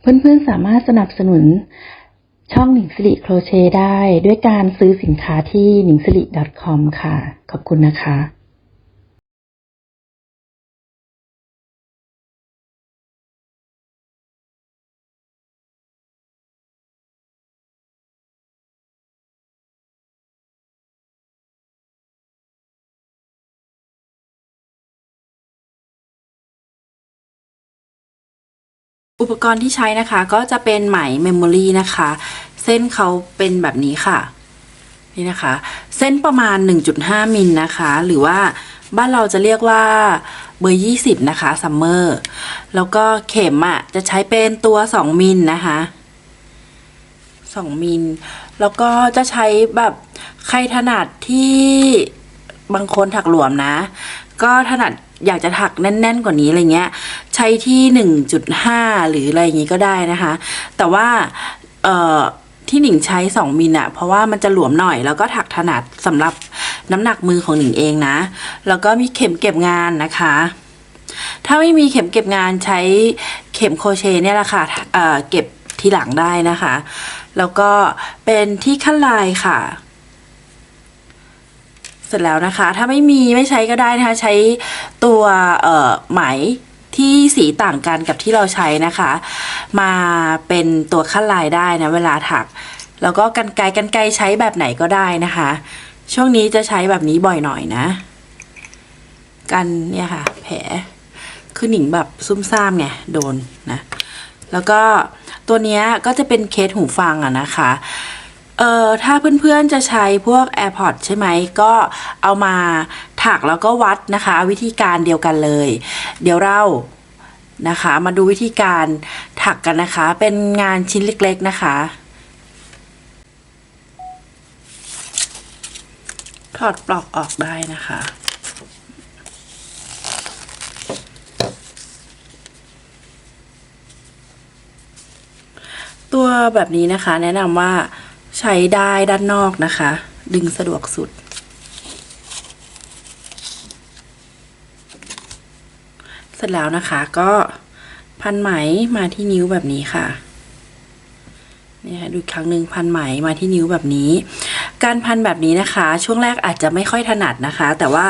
เพื่อนๆสามารถสนับสนุนช่องหนิงสิริโครเชต์ได้ ด้วยการซื้อสินค้าที่หนิงสิริ .com ค่ะ ขอบคุณนะคะ อุปกรณ์ที่ใช้นะคะก็จะเป็นไหมเมมโมรีนะคะ เส้นเขาเป็นแบบนี้ค่ะ นี่นะคะ เส้นประมาณ 1.5 มิลนะคะ หรือว่าบ้านเราจะเรียกว่าเบอร์ 20 นะคะซัมเมอร์แล้วก็เข็มอะ่ะจะใช้เป็นตัว 2 มิลนะคะ2มิลแล้วก็จะใช้แบบใครถนัดที่บางคนถักหลวมนะ ก็ถนัด อยากจะถักแน่น ๆ กว่านี้อะไรเงี้ย ใช้ที่ 1.5 หรืออะไรอย่างงี้ก็ได้นะคะ แต่ว่าเอ่อที่หนิงใช้ 2มิลอะเพราะว่ามันจะหลวมหน่อย แล้วก็ถักถนัดสำหรับน้ำหนักมือของหนิงเองนะ แล้วก็มีเข็มเก็บงานนะคะ ถ้าไม่มีเข็มเก็บงานใช้เข็มโคเชเนี่ยแหละค่ะเอ่อเก็บทีหลังได้นะคะ แล้วก็เป็นที่ขั้นลายค่ะ เสร็จแล้วนะคะ ถ้าไม่มีไม่ใช้ก็ได้นะคะ ใช้ตัวเอ่อไหมที่สีต่างกันกับที่เราใช้นะคะ มาเป็นตัวขั้นลายได้นะเวลาถัก แล้วก็กันไกกันไกใช้แบบไหนก็ได้นะคะ ช่วงนี้จะใช้แบบนี้บ่อยหน่อยนะ กันเนี่ยค่ะ แผลคือหนิงแบบซุ่มซ่ามไงโดนนะ แล้วก็ตัวเนี้ยก็จะเป็นเคสหูฟังอะนะคะ เอ่อถ้าเพื่อนๆจะใช้พวก AirPods ใช่ไหมก็เอามาถักแล้วก็วัดนะคะ วิธีการเดียวกันเลย เดี๋ยวเรานะคะ มาดูวิธีการถักกันนะคะ เป็นงานชิ้นเล็กๆนะคะถอดปลอกออกได้นะคะตัวแบบนี้นะคะ แนะนำว่า ใช้ได้ด้านนอกนะคะ ดึงสะดวกสุด เสร็จแล้วนะคะก็พันไหมมาที่นิ้วแบบนี้ค่ะนี่ยดูอีกครั้งหนึ่งพันไหมมาที่นิ้วแบบนี้ การพันแบบนี้นะคะ ช่วงแรกอาจจะไม่ค่อยถนัดนะคะ แต่ว่า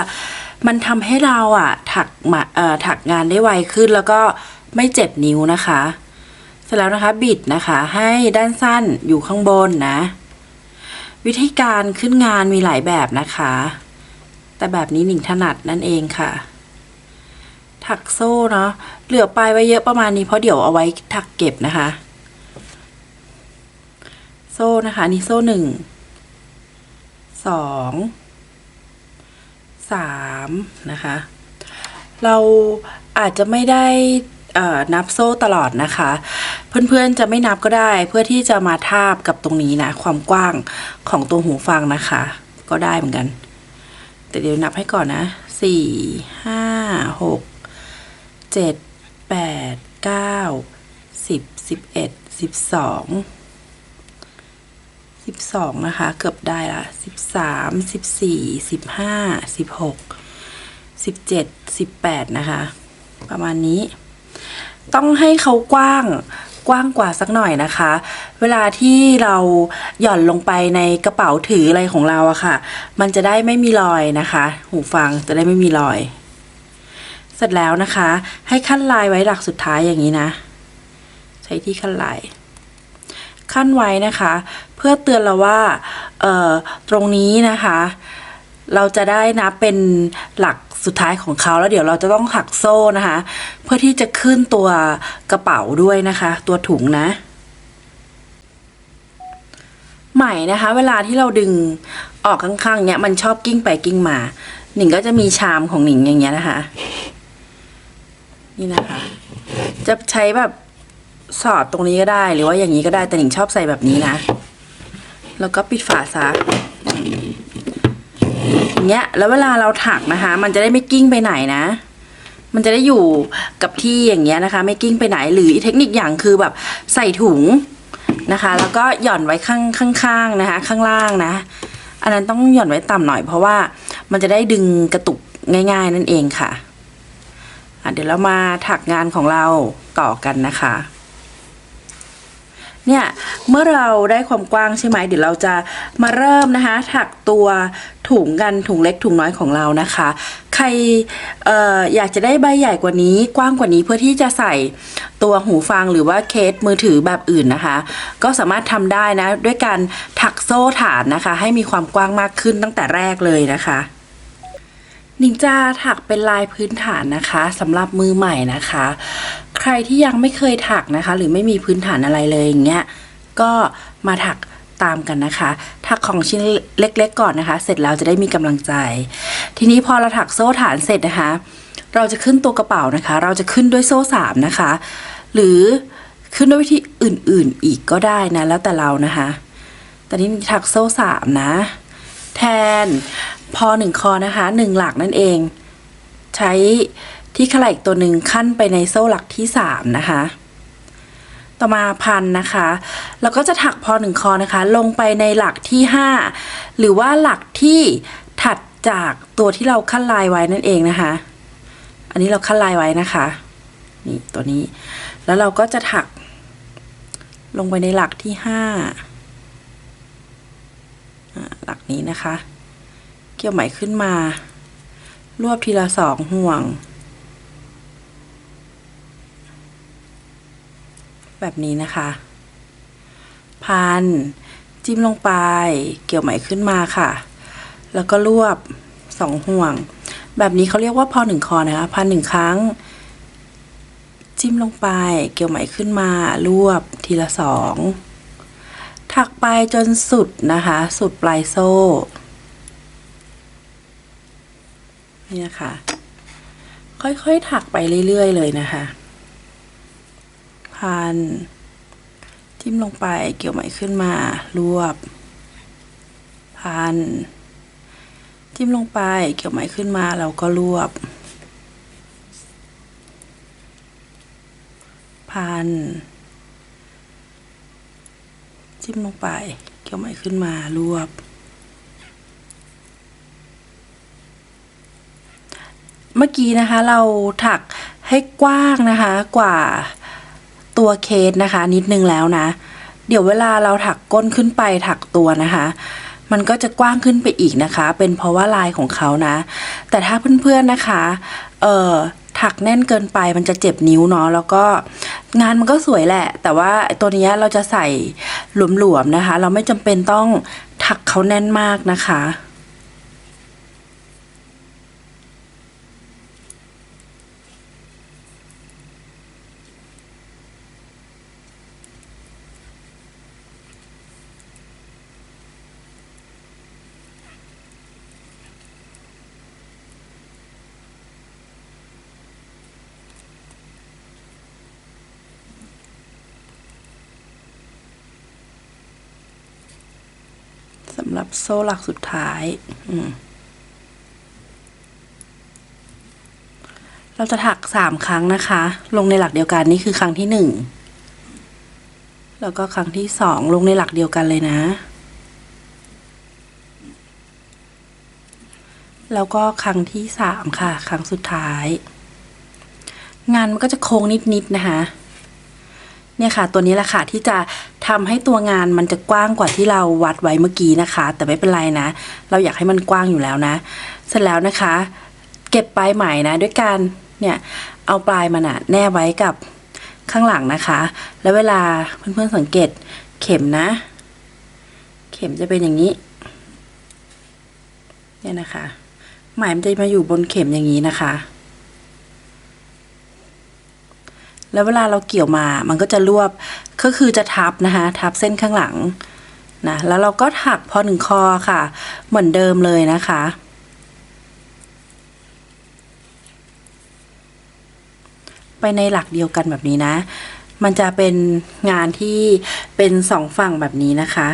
มันทำให้เราอะถักมาเอ่อถักงานได้ไวขึ้นแล้วก็ไม่เจ็บนิ้วนะคะ เสร็จแล้วนะคะบิดนะคะให้ด้านสั้นอยู่ข้างบนนะ วิธีการขึ้นงานมีหลายแบบนะคะ แต่แบบนี้หนิงถนัดนั่นเองค่ะ ถักโซ่เนาะเหลือปลายไว้เยอะประมาณนี้เพราะเดี๋ยวเอาไว้ถักเก็บนะคะ โซ่นะคะนี่โซ่หนึ่งสองสามนะคะ เราอาจจะไม่ได้ นับโซ่ตลอดนะคะ เพื่อนๆจะไม่นับก็ได้ เพื่อที่จะมาทาบกับตรงนี้นะ ความกว้างของตัวหูฟังนะคะ ก็ได้เหมือนกัน แต่เดี๋ยวนับให้ก่อนนะสี่ห้าหกเจ็ดแปดเก้าสิบสิบเอ็ดสิบสองสิบสองนะคะ เกือบได้ละสิบสามสิบสี่สิบห้าสิบหกสิบเจ็ดสิบแปดนะคะ ประมาณนี้ ต้องให้เขากว้างกว้างกว่าสักหน่อยนะคะ เวลาที่เราหย่อนลงไปในกระเป๋าถืออะไรของเราอะค่ะ มันจะได้ไม่มีรอยนะคะ หูฟังจะได้ไม่มีรอย เสร็จแล้วนะคะ ให้ขั้นลายไว้หลักสุดท้ายอย่างนี้นะ ใช้ที่ขั้นลาย ขั้นไว้นะคะ เพื่อเตือนเราว่า เอ่อ ตรงนี้นะคะ เราจะได้นับเป็นหลัก สุดท้ายของเขาแล้วเดี๋ยวเราจะต้องหักโซ่นะคะ เพื่อที่จะขึ้นตัวกระเป๋าด้วยนะคะ ตัวถุงนะไหมนะคะ เวลาที่เราดึงออกข้างๆเนี้ยมันชอบกิ้งไปกิ้งมา หนิงก็จะมีชามของหนิงอย่างเงี้ยนะคะ นี่นะคะ จะใช้แบบสอดตรงนี้ก็ได้หรือว่าอย่างนี้ก็ได้แต่หนิงชอบใส่แบบนี้นะ แล้วก็ปิดฝาซะ อย่างเงี้ย แล้วเวลาเราถักนะคะ มันจะได้ไม่กิ้งไปไหนนะ มันจะได้อยู่กับที่อย่างเงี้ยนะคะ ไม่กิ้งไปไหน หรือเทคนิคอย่างคือแบบใส่ถุงนะคะ แล้วก็หย่อนไว้ข้างข้างๆนะคะ ข้างล่างนะ อันนั้นต้องหย่อนไว้ต่ำหน่อย เพราะว่ามันจะได้ดึงกระตุกง่าย ๆ นั่นเองค่ะอะเดี๋ยวเรามาถักงานของเราต่อกันนะคะ เนี่ย เมื่อเราได้ความกว้างใช่ไหมเดี๋ยวเราจะมาเริ่มนะคะ ถักตัวถุงกันถุงเล็กถุงน้อยของเรานะคะ ใครอออยากจะได้ใบใหญ่กว่านี้กว้างกว่านี้เพื่อที่จะใส่ตัวหูฟังหรือว่าเคสมือถือแบบอื่นนะคะ ก็สามารถทำได้นะ ด้วยการถักโซ่ฐานนะคะ ให้มีความกว้างมากขึ้นตั้งแต่แรกเลยนะคะ นิงจะถักเป็นลายพื้นฐานนะคะสำหรับมือใหม่นะคะ ใครที่ยังไม่เคยถักนะคะ หรือไม่มีพื้นฐานอะไรเลยอย่างเงี้ยก็มาถักตามกันนะคะ ถักของชิ้นเล็ก ๆ ก่อนนะคะ เสร็จแล้วจะได้มีกำลังใจ ทีนี้พอเราถักโซ่ฐานเสร็จนะคะ เราจะขึ้นตัวกระเป๋านะคะ เราจะขึ้นด้วยโซ่สามนะคะ หรือขึ้นด้วยวิธีอื่นๆอีกก็ได้นะ แล้วแต่เรานะคะแต่นี้ถักโซ่สามนะ แทน พอหนึ่งคอนะคะหนึ่งหลักนั่นเอง ใช้ที่ขลายอีกตัวหนึ่งขั้นไปในโซ่หลักที่สามนะคะ ต่อมาพันนะคะแล้วก็จะถักพอหนึ่งคอนะคะ ลงไปในหลักที่ห้าหรือว่าหลักที่ถัดจากตัวที่เราขั้นลายไว้นั่นเองนะคะ อันนี้เราขั้นลายไว้นะคะนี่ตัวนี้ แล้วเราก็จะถักลงไปในหลักที่ห้าอ่าหลักนี้นะคะ เกี่ยวไหมขึ้นมา รวบทีละสองห่วง แบบนี้นะคะ พัน จิ้มลงไป เกี่ยวไหมขึ้นมาค่ะ แล้วก็รวบสองห่วง แบบนี้เขาเรียกว่าพอหนึ่งคอนะคะ พันหนึ่งครั้ง จิ้มลงไป เกี่ยวไหมขึ้นมา รวบทีละสองถักไปจนสุดนะคะ สุดปลายโซ่ นี่นะคะค่อยๆ ถักไปเรื่อย ๆ เลยนะคะพันจิ้มลงไปเกี่ยวไหมขึ้นมารวบ พัน จิ้มลงไปเกี่ยวไหมขึ้นมาเราก็รวบ พัน จิ้มลงไปเกี่ยวไหมขึ้นมารวบ เมื่อกี้นะคะเราถักให้กว้างนะคะกว่าตัวเคสนะคะ นิดนึงแล้วนะ เดี๋ยวเวลาเราถักก้นขึ้นไปถักตัวนะคะ มันก็จะกว้างขึ้นไปอีกนะคะ เป็นเพราะว่าลายของเขานะ แต่ถ้าเพื่อนๆนะคะ เอ่อถักแน่นเกินไปมันจะเจ็บนิ้วเนาะแล้วก็งานมันก็สวยแหละ แต่ว่าตัวนี้เราจะใส่หลวมๆนะคะ เราไม่จำเป็นต้องถักเขาแน่นมากนะคะ สำหรับโซ่หลักสุดท้าย เราจะถักสามครั้งนะคะ ลงในหลักเดียวกันนี่คือครั้งที่หนึ่ง แล้วก็ครั้งที่สองลงในหลักเดียวกันเลยนะ แล้วก็ครั้งที่สามค่ะ ครั้งสุดท้าย งานมันก็จะโค้งนิดๆนะคะ เนี่ยค่ะ ตัวนี้แหละค่ะที่จะ ทำให้ตัวงานมันจะกว้างกว่าที่เราวัดไว้เมื่อกี้นะคะ แต่ไม่เป็นไรนะ เราอยากให้มันกว้างอยู่แล้วนะ เสร็จแล้วนะคะ เก็บปลายไหมนะ ด้วยการเนี่ยเอาปลายมันอะแนบไว้กับข้างหลังนะคะ แล้วเวลาเพื่อนๆสังเกตเข็มนะ เข็มจะเป็นอย่างนี้ เนี่ยนะคะ ไหมมันจะมาอยู่บนเข็มอย่างนี้นะคะ แล้วเวลาเราเกี่ยวมามันก็จะรวบก็คือจะทับนะคะ ทับเส้นข้างหลังนะแล้วเราก็ถักพอหนึ่งคอค่ะ เหมือนเดิมเลยนะคะ ไปในหลักเดียวกันแบบนี้นะ มันจะเป็นงานที่เป็นสองฝั่งแบบนี้นะคะ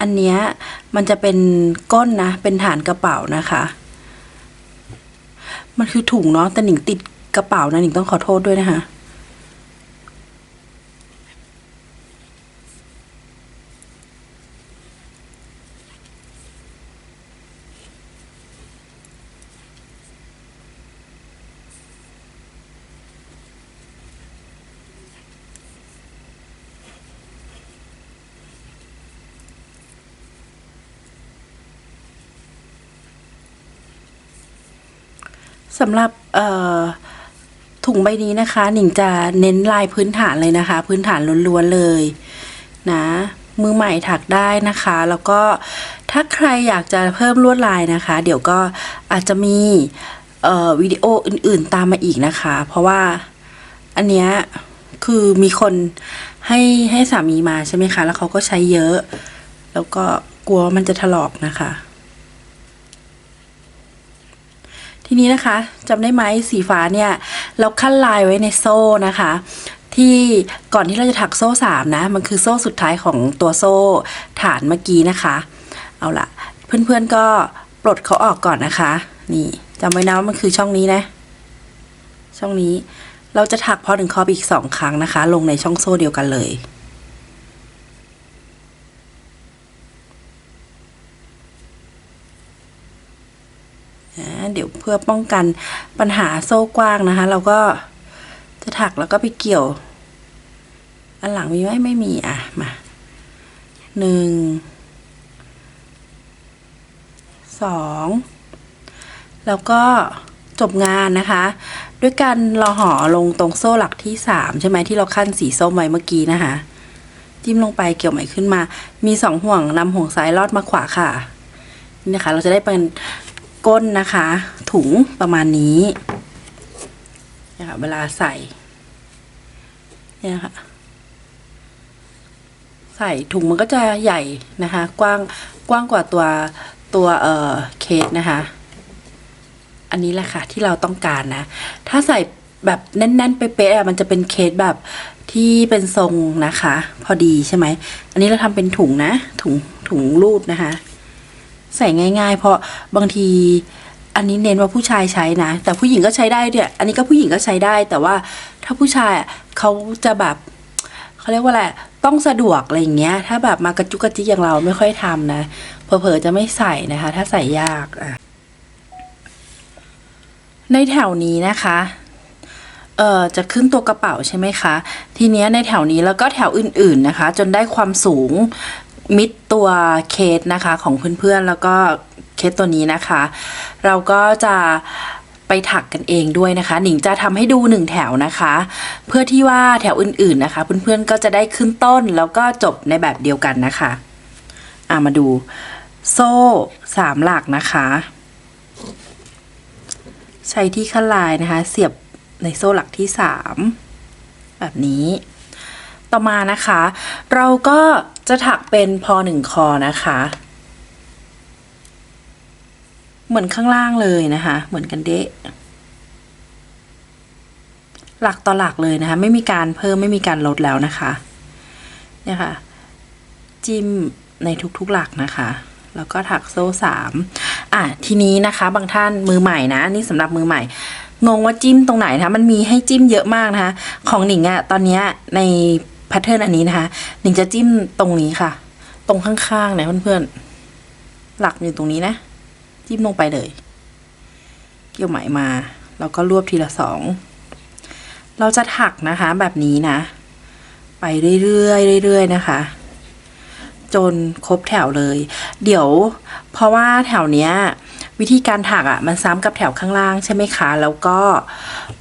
อันเนี้ยมันจะเป็นก้นนะ เป็นฐานกระเป๋านะคะ มันคือถุงเนาะแต่หนิงติดกระเป๋านะหนิงต้องขอโทษด้วยนะคะ สำหรับเออถุงใบนี้นะคะ หนิงจะเน้นลายพื้นฐานเลยนะคะ พื้นฐานล้วนๆเลยนะมือใหม่ถักได้นะคะ แล้วก็ถ้าใครอยากจะเพิ่มลวดลายนะคะ เดี๋ยวก็อาจจะมีวิดีโออื่นๆตามมาอีกนะคะ เพราะว่าอันเนี้ยคือมีคนให้ให้สามีมาใช่ไหมคะ แล้วเขาก็ใช้เยอะ แล้วก็กลัวมันจะถลอกนะคะ ทีนี้นะคะจำได้ไหมสีฟ้าเนี่ย เราขั้นลายไว้ในโซ่นะคะ ที่ก่อนที่เราจะถักโซ่สามนะ มันคือโซ่สุดท้ายของตัวโซ่ฐานเมื่อกี้นะคะ เอาละเพื่อนๆก็ปลดเขาออกก่อนนะคะ นี่จำไว้นะว่ามันคือช่องนี้นะ ช่องนี้เราจะถักพอถึงคอบอีกสองครั้งนะคะ ลงในช่องโซ่เดียวกันเลย นะเดี๋ยวเพื่อป้องกันปัญหาโซ่กว้างนะคะ เราก็จะถักแล้วก็ไปเกี่ยว อันหลังมีไหมไม่มีอะมาหนึ่งสองแล้วก็จบงานนะคะ ด้วยการเราห่อลงตรงโซ่หลักที่สามใช่ไหมที่เราขั้นสีส้มไว้เมื่อกี้นะคะ จิ้มลงไปเกี่ยวไหม่ขึ้นมา มีสองห่วงนำห่วงซ้ายลอดมาขวาค่ะนี่นะคะ เราจะได้เป็น ก้นนะคะ ถุงประมาณนี้นะคะเวลาใส่ เนี่ยนะคะใส่ถุงมันก็จะใหญ่นะคะ กว้างกว้างกว่าตัวตัวเอ่อเคสนะคะ อันนี้แหละค่ะที่เราต้องการนะ ถ้าใส่แบบแน่นๆเป๊ะๆอะมันจะเป็นเคสแบบที่เป็นทรงนะคะ พอดีใช่ไหม อันนี้เราทำเป็นถุงนะ ถุงถุงรูดนะคะ ใส่ง่าย ๆ เพราะบางทีอันนี้เน้นว่าผู้ชายใช้นะ แต่ผู้หญิงก็ใช้ได้ด้วยอันนี้ก็ผู้หญิงก็ใช้ได้ แต่ว่าถ้าผู้ชายเขาจะแบบเขาเรียกว่าอะไรต้องสะดวกอะไรอย่างเงี้ย ถ้าแบบมากระจุกกระจิกอย่างเราไม่ค่อยทำนะเผลอๆจะไม่ใส่นะคะ ถ้าใส่ยากอะในแถวนี้นะคะเอ่อจะขึ้นตัวกระเป๋าใช่ไหมคะ ทีเนี้ยในแถวนี้แล้วก็แถวอื่นๆนะคะ จนได้ความสูง มิดตัวเคสนะคะของเพื่อนๆ แล้วก็เคสตัวนี้นะคะ เราก็จะไปถักกันเองด้วยนะคะ หนิงจะทำให้ดูหนึ่งแถวนะคะ เพื่อที่ว่าแถวอื่นๆนะคะ เพื่อนๆก็จะได้ขึ้นต้นแล้วก็จบในแบบเดียวกันนะคะอะมาดูโซ่สามหลักนะคะ ใช้ที่ขั้นลายนะคะ เสียบในโซ่หลักที่สามแบบนี้ ต่อมานะคะ เราก็จะถักเป็นพอหนึ่งคอนะคะ เหมือนข้างล่างเลยนะคะ เหมือนกันเดะหลักต่อหลักเลยนะคะ ไม่มีการเพิ่มไม่มีการลดแล้วนะคะเนี่ยค่ะ จิ้มในทุกๆหลักนะคะ แล้วก็ถักโซ่สามอะทีนี้นะคะ บางท่านมือใหม่นะ นี่สำหรับมือใหม่งงว่าจิ้มตรงไหนนะคะมันมีให้จิ้มเยอะมากนะคะ ของหนิงอะตอนนี้ใน แพทเทิร์นอันนี้นะคะหนิงจะจิ้มตรงนี้ค่ะ ตรงข้างๆเนี่ยเพื่อนๆ หลักอยู่ตรงนี้นะ จิ้มลงไปเลย เกี่ยวไหมมา แล้วก็รวบทีละสอง เราจะถักนะคะแบบนี้นะ ไปเรื่อยๆเรื่อยๆนะคะจนครบแถวเลย เดี๋ยวเพราะว่าแถวเนี้ย วิธีการถักอะ่ะมันซ้ำกับแถวข้างล่างใช่ไหมคะ แล้วก็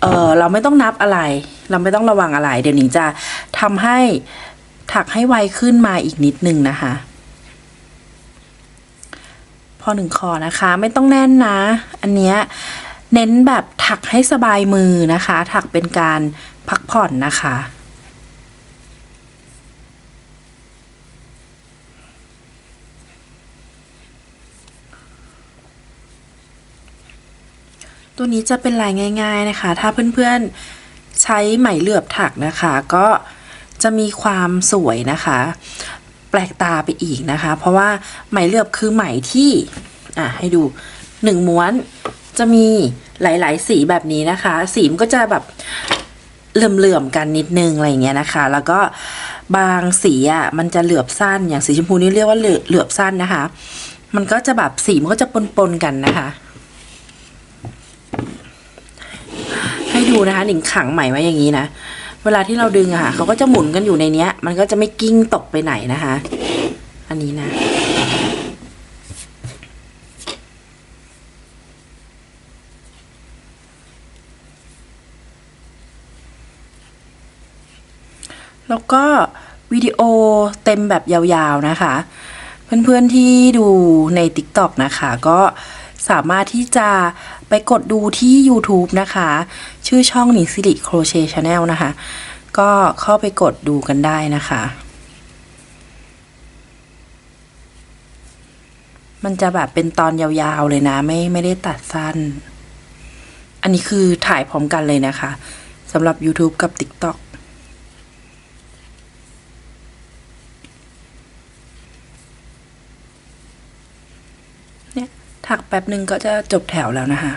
เออเราไม่ต้องนับอะไร เราไม่ต้องระวังอะไร เดี๋ยวหนิงจะทำให้ถักให้ไวขึ้นมาอีกนิดนึงนะคะ พอหนึ่งคอนะคะไม่ต้องแน่นนะ อันเนี้ยเน้นแบบถักให้สบายมือนะคะ ถักเป็นการพักผ่อนนะคะ ตัวนี้จะเป็นลายง่าย ๆนะคะ ถ้าเพื่อนๆใช้ไหมเหลือบถักนะคะ ก็จะมีความสวยนะคะ แปลกตาไปอีกนะคะ เพราะว่าไหมเหลือบคือไหมที่อะให้ดูหนึ่งม้วนจะมีหลาย ๆ สีแบบนี้นะคะ สีมันก็จะแบบเหลื่อมๆกันนิดนึงอะไรเงี้ยนะคะ แล้วก็บางสีอะมันจะเหลือบสั้นอย่างสีชมพูนี่เรียกว่าเหลือเหลือบสั้นนะคะ มันก็จะแบบสีมันก็จะปนๆกันนะคะ ให้ดูนะคะหนิงขังใหม่ไว้อย่างนี้นะ เวลาที่เราดึงอะค่ะเขาก็จะหมุนกันอยู่ในเนี้ย มันก็จะไม่กิ้งตกไปไหนนะคะ อันนี้นะแล้วก็วิดีโอเต็มแบบยาวๆนะคะ เพื่อนๆที่ดูใน TikTok นะคะ ก็สามารถที่จะ ไปกดดูที่ YouTube นะคะ ชื่อช่องหนิงสิริโครเชชาแนลนะคะ ก็เข้าไปกดดูกันได้นะคะ มันจะแบบเป็นตอนยาวๆเลยนะ ไม่ไม่ได้ตัดสั้น อันนี้คือถ่ายพร้อมกันเลยนะคะสำหรับ YouTube กับ TikTok เนี่ย ถักแป๊บหนึ่งก็จะจบแถวแล้วนะคะ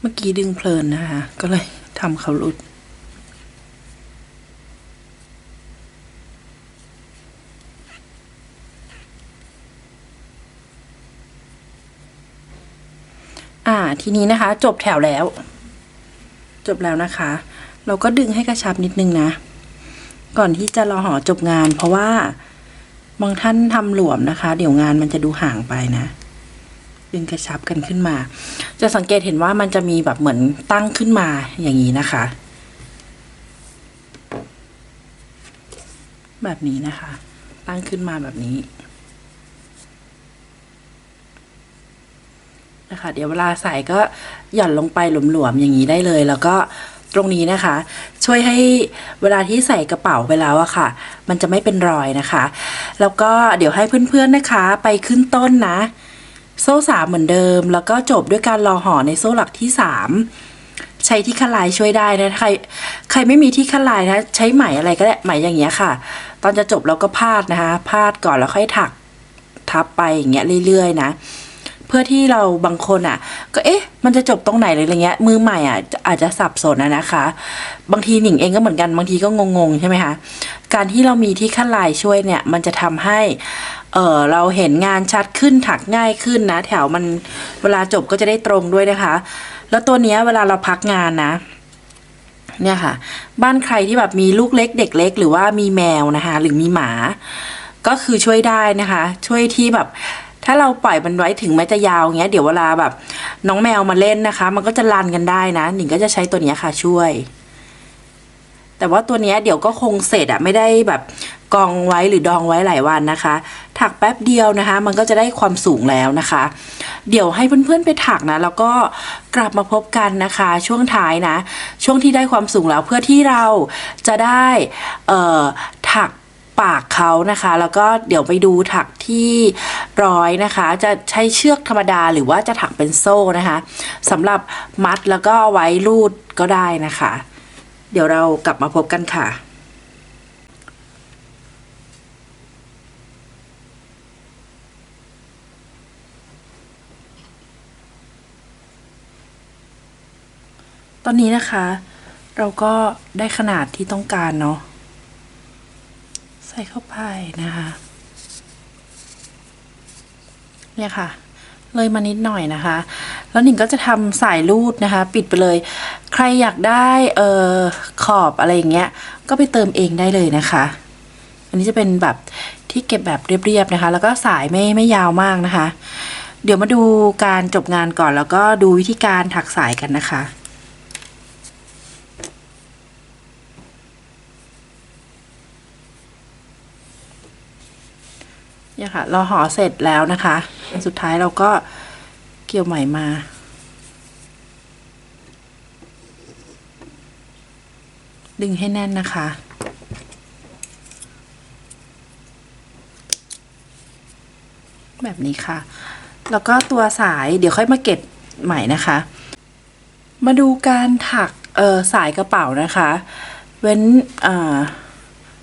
เมื่อกี้ดึงเพลินนะคะ ก็เลยทำเขาหลุด ทีนี้นะคะ จบแถวแล้ว จบแล้วนะคะ เราก็ดึงให้กระชับนิดนึงนะ ก่อนที่จะรอหอจบงาน เพราะว่าบางท่านทำหลวมนะคะ เดี๋ยวงานมันจะดูห่างไปนะ ดึงกระชับกันขึ้นมา จะสังเกตเห็นว่ามันจะมีแบบเหมือนตั้งขึ้นมาอย่างนี้นะคะ แบบนี้นะคะ ตั้งขึ้นมาแบบนี้ นะคะ เดี๋ยวเวลาใส่ก็หย่อนลงไปหลวมๆอย่างนี้ได้เลย แล้วก็ตรงนี้นะคะ ช่วยให้เวลาที่ใส่กระเป๋าไปแล้วอะค่ะ มันจะไม่เป็นรอยนะคะ แล้วก็เดี๋ยวให้เพื่อนๆนะคะ ไปขึ้นต้นนะ โซ่สามเหมือนเดิม แล้วก็จบด้วยการรอห่อในโซ่หลักที่สามใช้ที่คลายช่วยได้นะใครใครไม่มีที่คลายนะใช้ไหมอะไรก็ได้ไหมอย่างเงี้ยค่ะ ตอนจะจบเราก็พาดนะคะพาดก่อนแล้วค่อยถักทับไปอย่างเงี้ยเรื่อยๆนะ พื่อที่เราบางคนอะ ก็เอ๊ะ มันจะจบตรงไหนเลยอะไรเงี้ยมือใหม่อะอาจจะสับสนนะนะคะ บางทีหนิงเองก็เหมือนกันบางทีก็งงๆใช่ไหมคะการที่เรามีที่ขั้นลายช่วยเนี่ย มันจะทำให้เออเราเห็นงานชัดขึ้นถักง่ายขึ้นนะ แถวมันเวลาจบก็จะได้ตรงด้วยนะคะ แล้วตัวเนี้ยเวลาเราพักงานนะเนี่ยค่ะ บ้านใครที่แบบมีลูกเล็กเด็กเล็ก หรือว่ามีแมวนะคะ หรือมีหมา ก็คือช่วยได้นะคะ ช่วยที่แบบ ถ้าเราปล่อยมันไว้ถึงแม้จะยาวเงี้ย เดี๋ยวเวลาแบบ น้องแมวมาเล่นนะคะ มันก็จะรันกันได้นะ หนิงก็จะใช้ตัวเนี้ยค่ะช่วย แต่ว่าตัวเนี้ยเดี๋ยวก็คงเสร็จอะไม่ได้แบบกองไว้หรือดองไว้หลายวันนะคะ ถักแป๊บเดียวนะคะ มันก็จะได้ความสูงแล้วนะคะ เดี๋ยวให้เพื่อนๆไปถักนะ แล้วก็กลับมาพบกันนะคะ ช่วงท้ายนะ ช่วงที่ได้ความสูงแล้วเพื่อที่เราจะได้ถักปากเขานะคะ แล้วก็เดี๋ยวไปดูถักที่ ร้อยนะคะ จะใช้เชือกธรรมดาหรือว่าจะถักเป็นโซ่นะคะสำหรับมัดแล้วก็ไว้รูดก็ได้นะคะ เดี๋ยวเรากลับมาพบกันค่ะตอนนี้นะคะ เราก็ได้ขนาดที่ต้องการเนาะใส่เข้าไปนะคะ เนี่ยค่ะ เลยมานิดหน่อยนะคะ แล้วหนิงก็จะทำสายรูดนะคะ ปิดไปเลย ใครอยากได้เออขอบอะไรอย่างเงี้ย ก็ไปเติมเองได้เลยนะคะ อันนี้จะเป็นแบบที่เก็บแบบเรียบๆนะคะ แล้วก็สายไม่ไม่ยาวมากนะคะ เดี๋ยวมาดูการจบงานก่อนแล้วก็ดูวิธีการถักสายกันนะคะ เนี่ยค่ะ เราห่อเสร็จแล้วนะคะ สุดท้ายเราก็เกี่ยวไหมมา ดึงให้แน่นนะคะแบบนี้ค่ะ แล้วก็ตัวสายเดี๋ยวค่อยมาเก็บใหม่นะคะ มาดูการถักเออสายกระเป๋านะคะ เว้นเอ่อ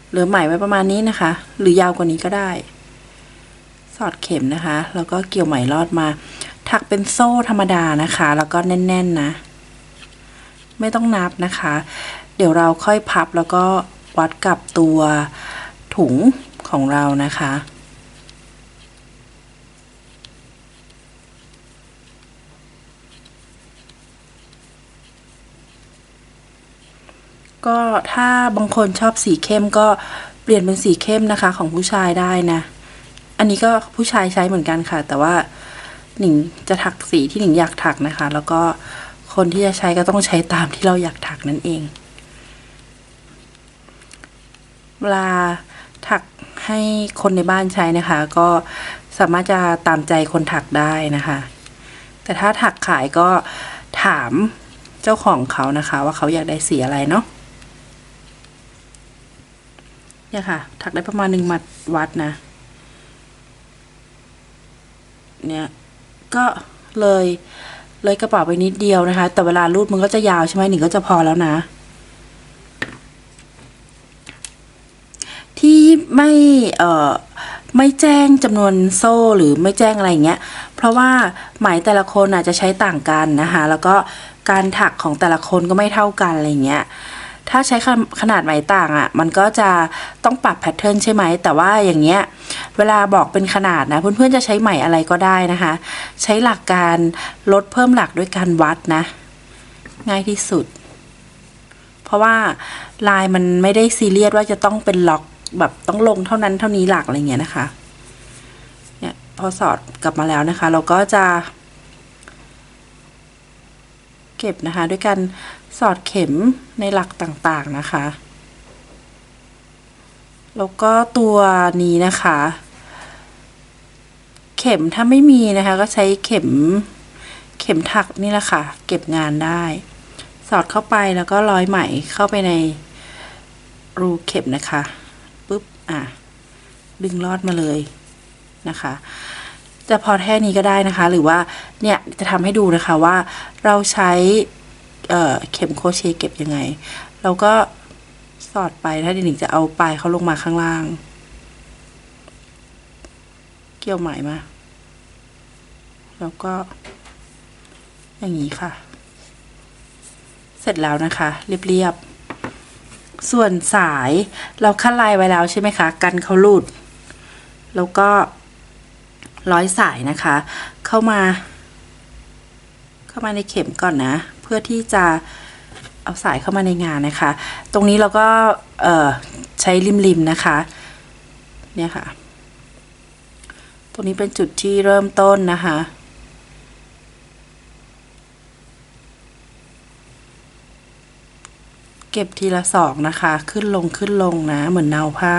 เหลือไหมไว้ประมาณนี้นะคะ หรือยาวกว่านี้ก็ได้ สอดเข็มนะคะ แล้วก็เกี่ยวไหมรอดมา ถักเป็นโซ่ธรรมดานะคะ แล้วก็แน่น ๆนะ ไม่ต้องนับนะคะ เดี๋ยวเราค่อยพับแล้วก็วัดกับตัวถุงของเรานะคะก็ถ้าบางคนชอบสีเข้มก็เปลี่ยนเป็นสีเข้มนะคะของผู้ชายได้นะ อันนี้ก็ผู้ชายใช้เหมือนกันค่ะ แต่ว่าหนิงจะถักสีที่หนิงอยากถักนะคะ แล้วก็คนที่จะใช้ก็ต้องใช้ตามที่เราอยากถักนั่นเอง เวลาถักให้คนในบ้านใช้นะคะ ก็สามารถจะตามใจคนถักได้นะคะ แต่ถ้าถักขายก็ถามเจ้าของเขานะคะ ว่าเขาอยากได้สีอะไรเนาะเนี่ยค่ะ ถักได้ประมาณหนึ่งมัดวัดนะ เนี่ยก็เลยเลยกระเป๋าไปนิดเดียวนะคะ แต่เวลารูดมันก็จะยาวใช่ไหมหนิงก็จะพอแล้วนะ ที่ไม่เอ่อไม่แจ้งจำนวนโซ่หรือไม่แจ้งอะไรเงี้ย เพราะว่าไหมแต่ละคนอาจจะใช้ต่างกันนะคะ แล้วก็การถักของแต่ละคนก็ไม่เท่ากันอะไรเงี้ย ถ้าใช้ขนาดไหมต่างอะ่ะ มันก็จะต้องปรับแพทเทิร์นใช่ไหม แต่ว่าอย่างเงี้ย เวลาบอกเป็นขนาดนะ เพื่อนๆจะใช้ไหมอะไรก็ได้นะคะ ใช้หลักการลดเพิ่มหลักด้วยการวัดนะ ง่ายที่สุด เพราะว่าลายมันไม่ได้ซีเรียสว่าจะต้องเป็นล็อกแบบต้องลงเท่านั้นเท่านี้หลักอะไรเงี้ยนะคะ เนี่ยพอสอดกลับมาแล้วนะคะ เราก็จะ เก็บนะคะ ด้วยการ สอดเข็มในหลักต่างๆนะคะ แล้วก็ตัวนี้นะคะ เข็มถ้าไม่มีนะคะ ก็ใช้เข็มเข็มถักนี่แหละค่ะ เก็บงานได้ สอดเข้าไปแล้วก็ร้อยไหมเข้าไปในรูเข็มนะคะปุ๊บอะดึงลอดมาเลยนะคะ จะพอแค่นี้ก็ได้นะคะ หรือว่าเนี่ยจะทำให้ดูนะคะว่าเราใช้ เเข็มโคเชเก็บยังไง เราก็สอดไปถ้าดี๋ยวหนิงจะเอาปลายเขาลงมาข้างล่าง เกี่ยวไหมมา แล้วก็ อย่างนี้ค่ะ เสร็จแล้วนะคะ เรียบๆ ส่วนสายเราคัดลายไว้แล้วใช่ไหมคะ กันเขาหลุด แล้วก็ร้อยสายนะคะ เข้ามา เข้ามาในเข็มก่อนนะ เพื่อที่จะเอาสายเข้ามาในงานนะคะ ตรงนี้เราก็ใช้ริมๆนะคะ เนี่ยค่ะ ตรงนี้เป็นจุดที่เริ่มต้นนะคะเก็บทีละสองนะคะ ขึ้นลงขึ้นลงนะ เหมือนเนาผ้า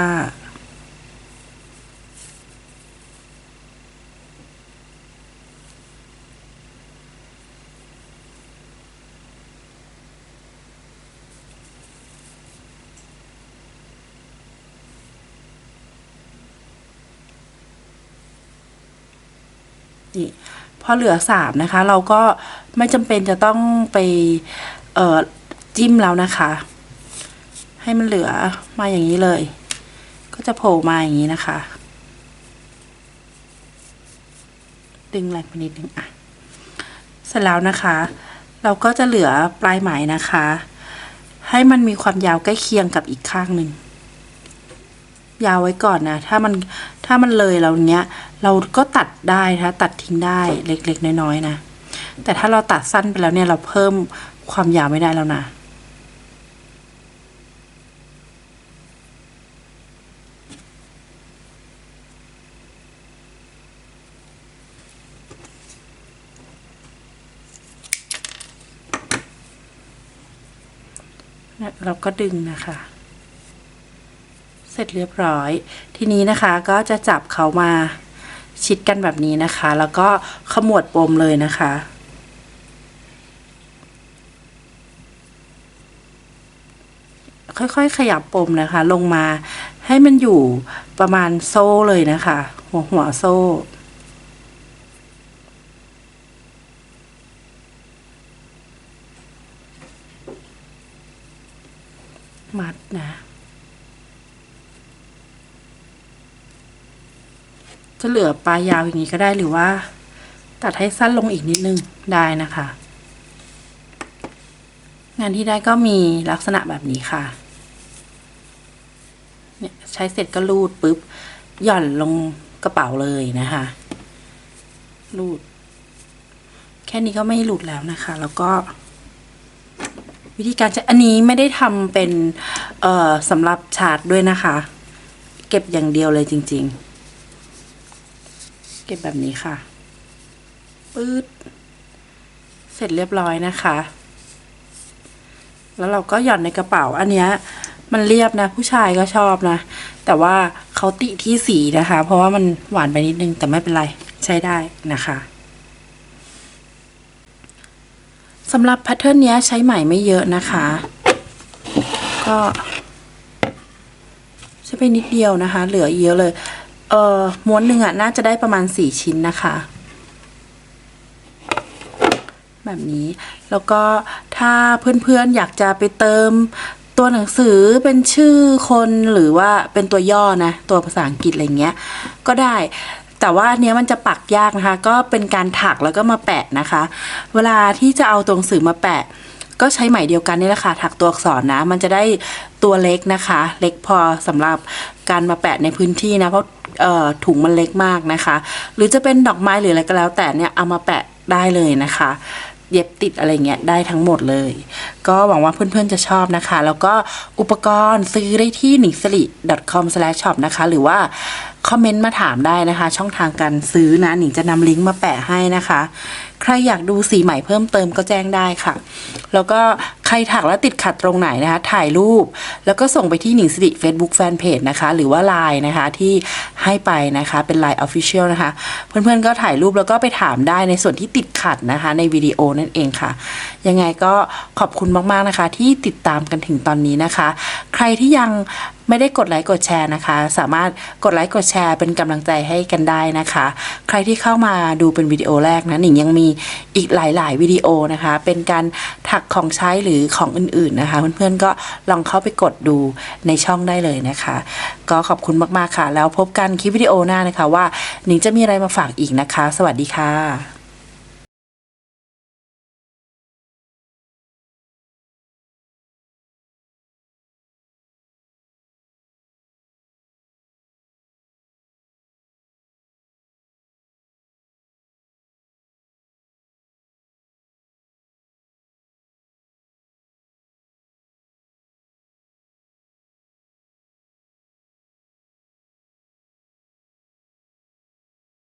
นี่ พอเหลือสามนะคะ เราก็ไม่จำเป็นจะต้องไปเออจิ้มแล้วนะคะ ให้มันเหลือมาอย่างนี้เลย ก็จะโผล่มาอย่างนี้นะคะ ดึงแรงไปนิดนึงอะ เสร็จแล้วนะคะ เราก็จะเหลือปลายไหมนะคะ ให้มันมีความยาวใกล้เคียงกับอีกข้างหนึ่ง ยาวไว้ก่อนนะ ถ้ามันถ้ามันเลยเราเนี้ย เราก็ตัดได้นะตัดทิ้งได้เล็กๆ น้อยๆนะ แต่ถ้าเราตัดสั้นไปแล้วเนี่ยเราเพิ่มความยาวไม่ได้แล้วนะเราก็ดึงนะคะ เสร็จเรียบร้อย ทีนี้นะคะก็จะจับเขามาชิดกันแบบนี้นะคะ แล้วก็ขมวดปมเลยนะคะ ค่อยๆขยับปมนะคะ ลงมาให้มันอยู่ประมาณโซ่เลยนะคะ หัวหัวโซ่ มัดนะ จะเหลือปลายยาวอย่างนี้ก็ได้หรือว่า ตัดให้สั้นลงอีกนิดนึงได้นะคะ งานที่ได้ก็มีลักษณะแบบนี้ค่ะเนี่ยใช้เสร็จก็รูดปุ๊บหย่อนลงกระเป๋าเลยนะคะ รูด แค่นี้ก็ไม่หลุดแล้วนะคะ แล้วก็ วิธีการใช้อันนี้ไม่ได้ทำเป็น เอ่อสำหรับชาร์จด้วยนะคะ เก็บอย่างเดียวเลยจริง ๆ เก็บแบบนี้ค่ะปื๊ดเสร็จเรียบร้อยนะคะ แล้วเราก็หย่อนในกระเป๋า อันเนี้ยมันเรียบนะ ผู้ชายก็ชอบนะ แต่ว่าเขาติที่สีนะคะ เพราะว่ามันหวานไปนิดนึงแต่ไม่เป็นไรใช้ได้นะคะสำหรับแพทเทิร์นนี้ใช้ไหมไม่เยอะนะคะ ก็ใช้ไปนิดเดียวนะคะ เหลือเยอะเลย เออม้วนหนึ่งอะ น่าจะได้ประมาณสี่ชิ้นนะคะ แบบนี้แล้วก็ถ้าเพื่อนๆอยากจะไปเติมตัวหนังสือเป็นชื่อคนหรือว่าเป็นตัวย่อนะ ตัวภาษาอังกฤษอะไรเงี้ย ก็ได้ แต่ว่าอันเนี้ยมันจะปักยากนะคะ ก็เป็นการถักแล้วก็มาแปะนะคะ เวลาที่จะเอาตัวหนังสือมาแปะ ก็ใช้ไหมเดียวกันนี่แหละค่ะถักตัวอักษรนะ มันจะได้ตัวเล็กนะคะ เล็กพอสำหรับการมาแปะในพื้นที่นะเพราะถุงมันเล็กมากนะคะ หรือจะเป็นดอกไม้หรืออะไรก็แล้ว แต่เนี่ยเอามาแปะได้เลยนะคะ เย็บติดอะไรเงี้ยได้ทั้งหมดเลย ก็หวังว่าเพื่อนๆจะชอบนะคะ แล้วก็อุปกรณ์ซื้อได้ที่ n i x l i com shop นะคะ หรือว่าคอมเมนต์มาถามได้นะคะ ช่องทางการซื้อนะหนิงจะนำลิงก์มาแปะให้นะคะใครอยากดูสีใหม่เพิ่มเติมก็แจ้งได้ค่ะ แล้วก็ใครถักแล้วติดขัดตรงไหนนะคะ ถ่ายรูป แล้วก็ส่งไปที่หนิงสิริ Facebook Fanpage นะคะ หรือว่า Line นะคะที่ให้ไปนะคะ เป็น Line Official นะคะ เพื่อนๆก็ถ่ายรูปแล้วก็ไปถามได้ในส่วนที่ติดขัดนะคะ ในวิดีโอนั่นเองค่ะ ยังไงก็ขอบคุณมากๆนะคะ ที่ติดตามกันถึงตอนนี้นะคะ ใครที่ยังไม่ได้กดไลค์กดแชร์นะคะ สามารถกดไลค์กดแชร์เป็นกำลังใจให้กันได้นะคะ ใครที่เข้ามาดูเป็นวิดีโอแรกนะหนิงยังมีอีกหลาย ๆ วิดีโอนะคะ เป็นการถักของใช้หรือของอื่น ๆ นะคะ เพื่อน ๆ ก็ลองเข้าไปกดดูในช่องได้เลยนะคะ ก็ขอบคุณมาก ๆ ค่ะ แล้วพบกันคลิปวิดีโอหน้านะคะว่าหนิงจะมีอะไรมาฝากอีกนะคะ สวัสดีค่ะ